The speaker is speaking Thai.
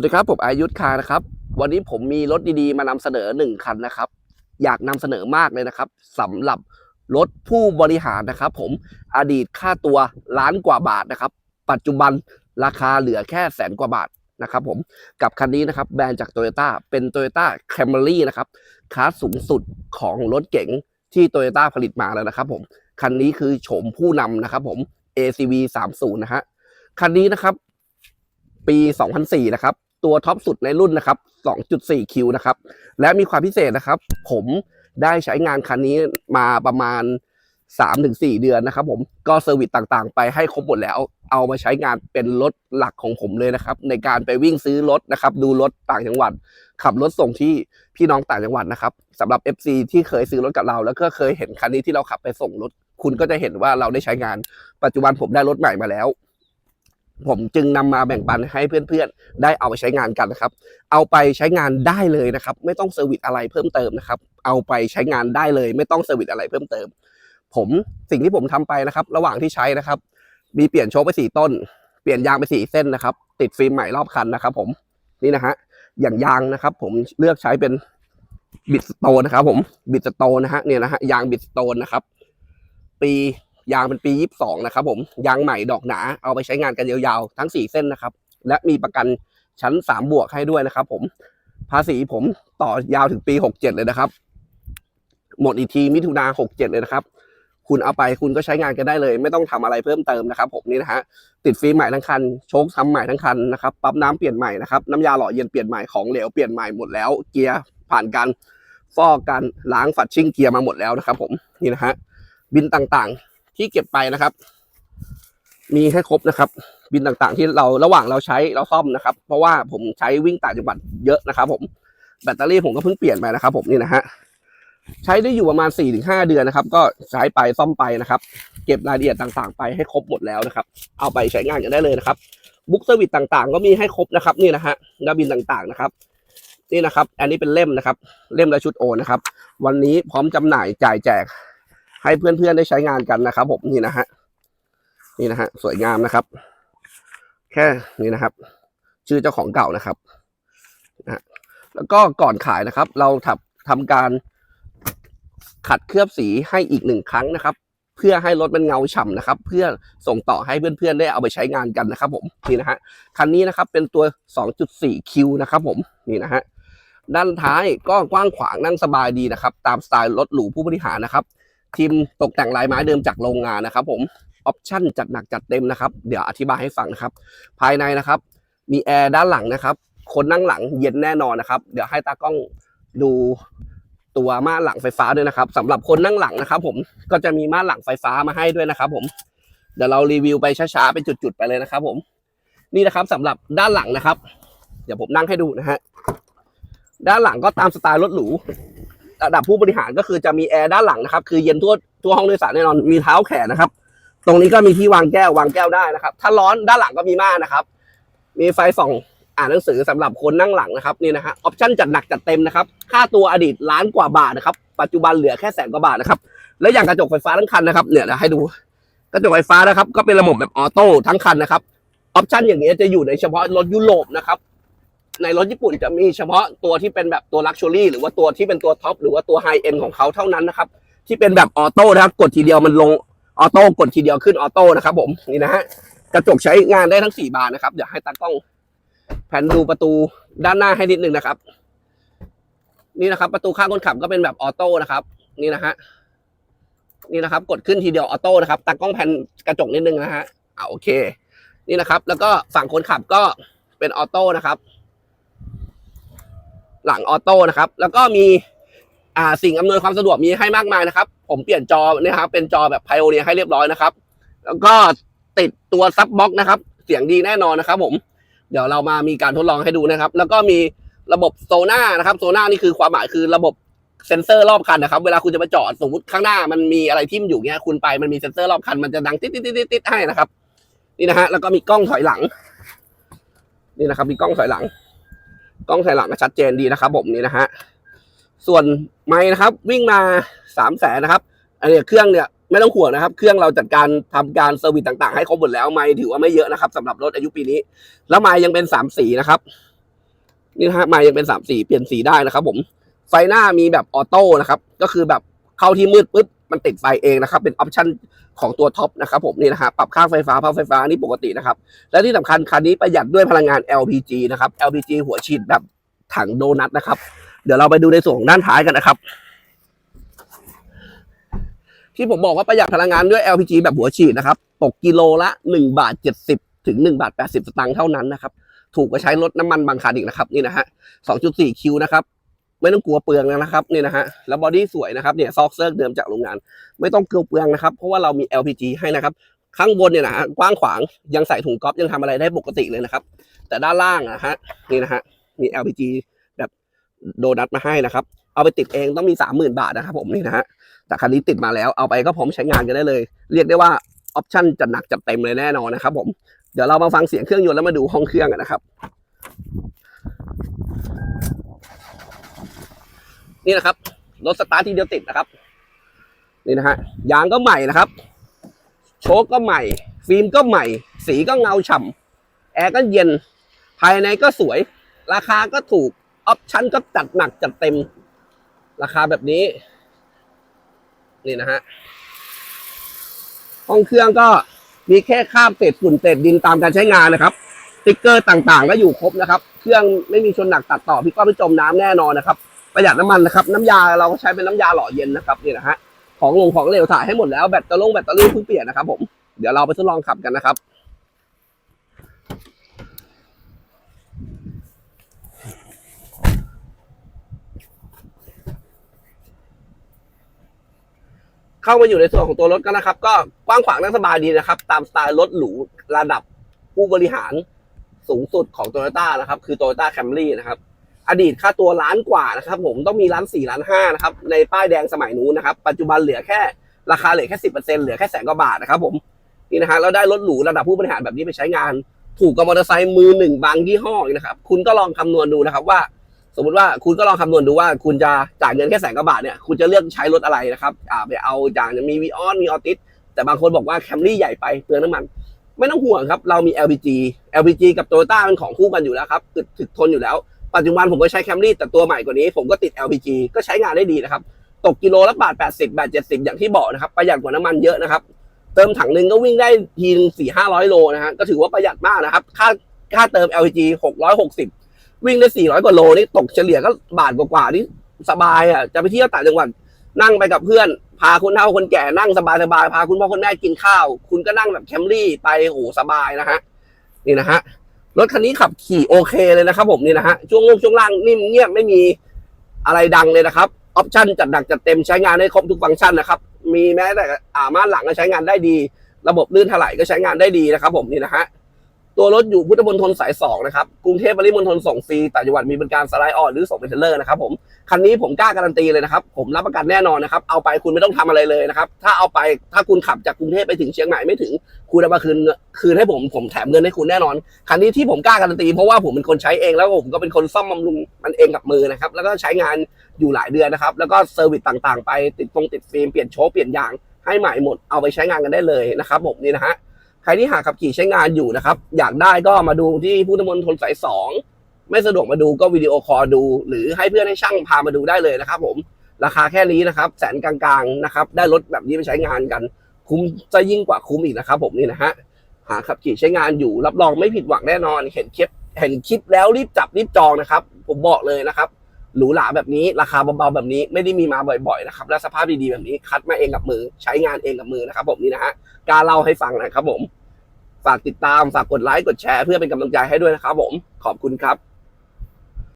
วัสดีครับ ผมอายุทธคานะครับ วันนี้ผมมีรถดีๆ มานำเสนอหนึ่งคันนะครับ อยากนำเสนอมากเลยนะครับสำหรับรถผู้บริหารนะครับ ผมอดีตค่าตัวล้านกว่าบาทนะครับ ปัจจุบันราคาเหลือแค่แสนกว่าบาทนะครับผมกับคันนี้นะครับแบรนด์จากโตโยต้าเป็น Toyota Camry นะครับคลาสสูงสุดของรถเก๋งที่โตโยต้าผลิตมาแล้วนะครับ ผมคันนี้คือโฉมผู้นำนะครับผม ACV 30นะฮะคันนี้นะครับ ปี 2004 นะครับ ตัวท็อปสุดในรุ่นนะครับ 2.4 คิวนะครับ และมีความพิเศษนะครับ ผมได้ใช้งานคันนี้มาประมาณ 3-4 เดือนนะครับ ผมก็เซอร์วิสต่างๆ ไปให้ครบหมดแล้ว เอามาใช้งานเป็นรถหลักของผมเลยนะครับ ในการไปวิ่งซื้อรถนะครับ ดูรถต่างจังหวัด ขับรถส่งที่พี่น้องต่างจังหวัดนะครับสำหรับ FC ที่เคยซื้อรถกับเรา แล้วก็เคยเห็นคันนี้ที่เราขับไปส่งรถ คุณก็จะเห็นว่าเราได้ใช้งาน ปัจจุบันผมได้รถใหม่มาแล้ว ผมจึงนำมาแบ่งปันให้เพื่อนๆ ได้เอาไปใช้งานกันนะครับ เอาไปใช้งานได้เลยนะครับ ไม่ต้องเซอร์วิสอะไรเพิ่มเติมนะครับ เอาไปใช้งานได้เลย ไม่ต้องเซอร์วิสอะไรเพิ่มเติม ผมสิ่งที่ผมทำไปนะครับ ระหว่างที่ใช้นะครับ มีเปลี่ยนโชคไปสี่ต้น เปลี่ยนยางไปสี่เส้นนะครับ ติดฟิล์มใหม่รอบคันนะครับ ผมนี่นะฮะอย่างยางนะครับ ผมเลือกใช้เป็นบิดสโตนนะครับ ผมบิดสโตนนะฮะเนี่ยนะฮะยางบิดสโตนนะครับ ปี ยางเป็นปี 22 นะครับผม ยางใหม่ดอกหนา เอาไปใช้งานกันยาวๆ ทั้ง 4 เส้นนะครับ และมีประกันชั้น 3 บวกให้ด้วยนะครับผม ภาษีผมต่อยาวถึงปี 67 เลยนะครับ หมดอีกทีมิถุนา67 เลยนะครับ คุณเอาไปคุณก็ใช้งานกันได้เลย ไม่ต้องทำอะไรเพิ่มเติมนะครับ ผมนี่นะฮะ ติดฟิล์มใหม่ทั้งคัน โชคทำใหม่ทั้งคันนะครับ ปั๊มน้ำเปลี่ยนใหม่นะครับ น้ำยาหล่อเย็นเปลี่ยนใหม่ ของเหลวเปลี่ยนใหม่หมดแล้ว เกียร์ผ่านการฟอกการล้างฝัดชิ่งเกียร์มาหมดแล้วนะครับ ผม นี่นะฮะ บินต่างๆ ที่เก็บไปนะครับ มีให้ครบนะครับ บินต่างๆ ที่เราระหว่างเราใช้เราซ่อมนะครับ เพราะว่าผมใช้วิ่งต่างจังหวัดเยอะนะครับ ผมแบตเตอรี่ผมก็เพิ่งเปลี่ยนไปนะครับ ผมนี่นะฮะใช้ได้อยู่ประมาณ 4-5 เดือนนะครับ ก็ใช้ไปซ่อมไปนะครับ เก็บรายละเอียดต่างๆ ไปให้ครบหมดแล้วนะครับ เอาไปใช้งานกันได้เลยนะครับ บุ๊กเซอร์วิสต่างๆ ก็มีให้ครบนะครับ นี่นะฮะแล้วบินต่างๆนะครับ นี่นะครับ อันนี้เป็นเล่มนะครับ เล่มและชุดโอนนะครับ วันนี้พร้อมจำหน่ายจ่ายแจก ให้เพื่อนๆได้ใช้งานกันนะครับ ผมนี่นะฮะนี่นะฮะสวยงามนะครับ แค่นี้นะครับ ชื่อเจ้าของเก่านะครับนะฮะแล้วก็ก่อนขายนะครับ เราทำทำการขัดเคลือบสีให้อีกหนึ่งครั้งนะครับ เพื่อให้รถมันเงาฉ่ำนะครับ เพื่อส่งต่อให้เพื่อนๆได้เอาไปใช้งานกันนะครับ ผมนี่นะฮะคันนี้นะครับเป็นตัว 2.4 คิวนะครับ ผมนี่นะฮะด้านท้ายก็กว้างขวางนั่งสบายดีนะครับ ตามสไตล์รถหรูผู้บริหารนะครับ ทีมตกแต่งลายไม้เดิมจากโรงงานนะครับ ผมออปชั่นจัดหนักจัดเต็มนะครับ เดี๋ยวอธิบายให้ฟังนะครับ ภายในนะครับ มีแอร์ด้านหลังนะครับ คนนั่งหลังเย็นแน่นอนนะครับ เดี๋ยวให้ตากล้องดูตัวม่านหลังไฟฟ้าด้วยนะครับสำหรับคนนั่งหลังนะครับ ผมก็จะมีม่านหลังไฟฟ้ามาให้ด้วยนะครับ ผมเดี๋ยวเรารีวิวไปช้าๆเป็นจุดๆไปเลยนะครับ ผมนี่นะครับสำหรับด้านหลังนะครับ เดี๋ยวผมนั่งให้ดูนะฮะด้านหลังก็ตามสไตล์รถหรู ระดับผู้บริหารก็คือจะมีแอร์ด้านหลังนะครับ คือเย็นทั่วทั่วห้องโดยสารแน่นอนมีเท้าแขนนะครับ ตรงนี้ก็มีที่วางแก้ววางแก้วได้นะครับ ถ้าร้อนด้านหลังก็มีม่านนะครับ มีไฟส่องอ่านหนังสือสำหรับคนนั่งหลังนะครับนี่นะฮะออปชั่นจัดหนักจัดเต็มนะครับ ค่าตัวอดีตล้านกว่าบาทนะครับ ปัจจุบันเหลือแค่แสนกว่าบาทนะครับ และอย่างกระจกไฟฟ้าทั้งคันนะครับ เนี่ยให้ดูกระจกไฟฟ้านะครับ ก็เป็นระบบแบบออโต้ทั้งคันนะครับออปชั่นอย่างนี้จะอยู่ในเฉพาะรถยุโรปนะครับ ในรถญี่ปุ่นจะมีเฉพาะตัวที่เป็นแบบตัวลักชัวรี่หรือว่าตัวที่เป็นตัวท็อปหรือว่าตัวไฮเอ็นของเขาเท่านั้นนะครับ ที่เป็นแบบออโต้นะครับ กดทีเดียวมันลงออโต้กดทีเดียวขึ้นออโต้นะครับ ผมนี่นะฮะกระจกใช้งานได้ทั้งสี่บานนะครับเดี๋ยวให้ตากล้องแผ่นดูประตูด้านหน้าให้นิดนึงนะครับ นี่นะครับ ประตูข้างคนขับก็เป็นแบบออโต้นะครับ นี่นะฮะนี่นะครับ กดขึ้นทีเดียวออโต้นะครับตากล้องแผ่นกระจกนิดนึงนะฮะเอาโอเค นี่นะครับ แล้วก็ฝั่งคนขับก็เป็นออโต้นะครับ หลังออโต้นะครับ แล้วก็มีอ่าสิ่งอำนวยความสะดวกมีให้มากมายนะครับ ผมเปลี่ยนจอนะครับเป็นจอแบบไพโอเนียให้เรียบร้อยนะครับ แล้วก็ติดตัวซับบ็อกนะครับ เสียงดีแน่นอนนะครับ ผม เดี๋ยวเรามามีการทดลองให้ดูนะครับ แล้วก็มีระบบโซน่านะครับโซน่านี่คือความหมายคือระบบเซ็นเซอร์รอบคันนะครับเวลาคุณจะไปจอดสมมติข้างหน้ามันมีอะไรทิ่มอยู่เงี้ยคุณไปมันมีเซ็นเซอร์รอบคันมันจะดังติดติดติดติดให้นะครับ นี่นะฮะแล้วก็มีกล้องถอยหลัง นี่นะครับ มีกล้องถอยหลัง กล้องถอยหลังก็ชัดเจนดีนะครับผมนี่นะฮะส่วนไม้นะครับ วิ่งมาสามแสนนะครับอันนี้เครื่องเนี่ยไม่ต้องห่วงนะครับ เครื่องเราจัดการทำการเซอร์วิสต่างๆ ให้ครบหมดแล้วไม้ถือว่าไม่เยอะนะครับสำหรับรถอายุปีนี้ แล้วไม้ยังเป็นสามสีนะครับนี่นะฮะไมายังเป็นสามสีเปลี่ยนสีได้นะครับ ผมไฟหน้ามีแบบออโต้นะครับ ก็คือแบบเข้าที่มืดปุ๊บ มันติดไฟเองนะครับเป็นออปชั่นของตัวท็อปนะครับผมนี่นะฮะปรับค่าไฟฟ้าภาพไฟฟ้านี่ปกตินะครับ และที่สำคัญคันนี้ประหยัดด้วยพลังงาน LPG นะครับ LPG หัวฉีดแบบถังโดนัทนะครับ เดี๋ยวเราไปดูในส่วนของด้านท้ายกันนะครับ ที่ผมบอกว่าประหยัดพลังงานด้วย LPG แบบหัวฉีดนะครับตกกิโลละ1บาท70 ถึง1บาท80 สตางค์เท่านั้นนะครับ ถูกกว่าใช้รถน้ำมันบางคันอีกนะครับ นี่นะฮะ2.4คิวนะครับ ไม่ต้องกลัวเปลืองนะครับนี่นะฮะแล้วบอดี้สวยนะครับเนี่ยซอกเซิร์กเดิมจากโรงงาน ไม่ต้องกลัวเปลืองนะครับ เพราะว่าเรามี LPG ให้นะครับ ข้างบนเนี่ยนะฮะกว้างขวางยังใส่ถุงก๊อฟยังทำอะไรได้ปกติเลยนะครับ แต่ด้านล่างอะฮะนี่นะฮะมี LPG แบบโดนัทมาให้นะครับ เอาไปติดเองต้องมี 30,000 บาทนะครับผมนี่นะฮะแต่คันนี้ติดมาแล้วเอาไปก็พร้อมใช้งานกันได้เลย เรียกได้ว่าออปชั่นจะหนักจัดเต็มเลยแน่นอนนะครับผมเดี๋ยวเรามาฟังเสียงเครื่องยนต์แล้วมาดูห้องเครื่องกันนะครับ นี่นะครับรถสตาร์ททีเดียวติดนะครับ นี่นะฮะยางก็ใหม่นะครับ โชคก็ใหม่ ฟิล์มก็ใหม่ สีก็เงาฉ่ำแอร์ก็เย็น ภายในก็สวย ราคาก็ถูกออปชั่นก็จัดหนักจัดเต็ม ราคาแบบนี้ นี่นะฮะห้องเครื่องก็มีแค่คราบเศษฝุ่นเศษดินตามการใช้งานนะครับสติ๊กเกอร์ต่างๆ ก็อยู่ครบนะครับ เครื่องไม่มีชนหนักตัดต่อพี่ก็ไม่จมน้ำแน่นอนนะครับ ประหยัดน้ำมันนะครับ น้ำยาเราก็ใช้เป็นน้ำยาหล่อเย็นนะครับนี่นะฮะของลงของเหลวถ่ายให้หมดแล้วแบตเตอรี่แบตเตอรี่เพิ่งเปลี่ยนนะครับ ผมเดี๋ยวเราไปทดลองขับกันนะครับเข้ามาอยู่ในส่วนของตัวรถกันนะครับ ก็กว้างขวางนั่งสบายดีนะครับ ตามสไตล์รถหรูระดับผู้บริหารสูงสุดของโตโยต้านะครับ คือโตโยต้าแคมรี่นะครับ อดีตค่าตัวล้านกว่านะครับผมต้องมีล้านสี่ล้านห้านะครับในป้ายแดงสมัยนู้นนะครับ ปัจจุบันเหลือแค่ราคาเหลือแค่สิบเปอร์เซ็นต์เหลือแค่แสนกว่าบาทนะครับผมนี่นะฮะเราได้รถหรูระดับผู้บริหารแบบนี้ไปใช้งาน ถูกกับมอเตอร์ไซค์มือหนึ่งบางยี่ห้อนะครับคุณก็ลองคำนวณดูนะครับว่า สมมติว่าคุณก็ลองคำนวณดูว่า คุณจะจ่ายเงินแค่แสนกว่าบาทเนี่ยคุณจะเลือกใช้รถอะไรนะครับอ่าไปเอาอย่างมีวีออนมีออติสแต่บางคนบอกว่าแคมรี่ใหญ่ไปเปลืองน้ำมันไม่ต้องห่วงครับ เรามี LPG LPG กับ Toyota เป็นของคู่กันอยู่แล้วครับถึกทนอยู่แล้ว ปัจจุบันผมก็ใช้แคมรี่แต่ตัวใหม่กว่านี้ผมก็ติด LPG ก็ใช้งานได้ดีนะครับ ตกกิโลละบาท 80 บาท 70 อย่างที่บอกนะครับประหยัดกว่าน้ำมันเยอะนะครับเติมถังหนึ่งก็วิ่งได้ทีนึง4 500โลนะฮะก็ถือว่าประหยัดมากนะครับ ค่าค่าเติม LPG 660วิ่งได้400กว่าโลนี่ตกเฉลี่ยก็บาทกว่าๆนี่สบายอะจะไปเที่ยวต่างจังหวัดนั่งไปกับเพื่อน พาคนเฒ่าคนแก่นั่งสบายๆพาคุณพ่อคุณแม่กินข้าว คุณก็นั่งแบบแคมรี่ไปโอ้โหสบายนะฮะนี่นะฮะ รถคันนี้ขับขี่โอเคเลยนะครับ ผมนี่นะฮะช่วงลงช่วงล่างนิ่มเงียบไม่มีอะไรดังเลยนะครับออปชั่นจัดหนักจัดเต็มใช้งานได้ครบทุกฟังก์ชันนะครับ มีแม้แต่อ่าม่านหลังก็ใช้งานได้ดี ระบบลื่นถลายก็ใช้งานได้ดีนะครับ ผมนี่นะฮะ ตัวรถอยู่พุทธมณฑลสายสองนะครับ กรุงเทพปริมณฑลส่งฟรีต่างจังหวัดมีบริการสไลด์ออนหรือส่งเป็นเทเลอร์นะครับผมคันนี้ผมกล้าการันตีเลยนะครับ ผมรับประกันแน่นอนนะครับ เอาไปคุณไม่ต้องทำอะไรเลยนะครับ ถ้าเอาไปถ้าคุณขับจากกรุงเทพไปถึงเชียงใหม่ไม่ถึง คุณเอามาคืนคืนให้ผมผมแถมเงินให้คุณแน่นอน คันนี้ที่ผมกล้าการันตี เพราะว่าผมเป็นคนใช้เองแล้วผมก็เป็นคนซ่อมบำรุงมันเองกับมือนะครับ แล้วก็ใช้งานอยู่หลายเดือนนะครับ แล้วก็เซอร์วิสต่างๆ ไปติดตรงติดฟิล์มเปลี่ยนโชว์เปลี่ยนยางให้ใหม่หมดเอาไปใช้งานกันได้เลยนะครับผมนี่นะฮะ ใครที่หาขับขี่ใช้งานอยู่นะครับ อยากได้ก็มาดูที่พุทธมณฑลสายสองไม่สะดวกมาดูก็วิดีโอคอลดู หรือให้เพื่อนให้ช่างพามาดูได้เลยนะครับ ผมราคาแค่นี้นะครับ แสนกลางๆนะครับ ได้รถแบบนี้ไปใช้งานกัน คุ้มจะยิ่งกว่าคุ้มอีกนะครับ ผมนี่นะฮะหาขับขี่ใช้งานอยู่รับรองไม่ผิดหวังแน่นอน เห็นคลิปเห็นคลิปแล้วรีบจับรีบจองนะครับ ผมบอกเลยนะครับ หรูหราแบบนี้ราคาเบาๆแบบนี้ไม่ได้มีมาบ่อยๆนะครับและสภาพดีๆแบบนี้คัดมาเองกับมือ ใช้งานเองกับมือนะครับผมนี่นะฮะกล้าเล่าให้ฟังนะครับผม ฝากติดตามฝากกดไลค์กดแชร์เพื่อเป็นกำลังใจให้ด้วยนะครับผมขอบคุณครับ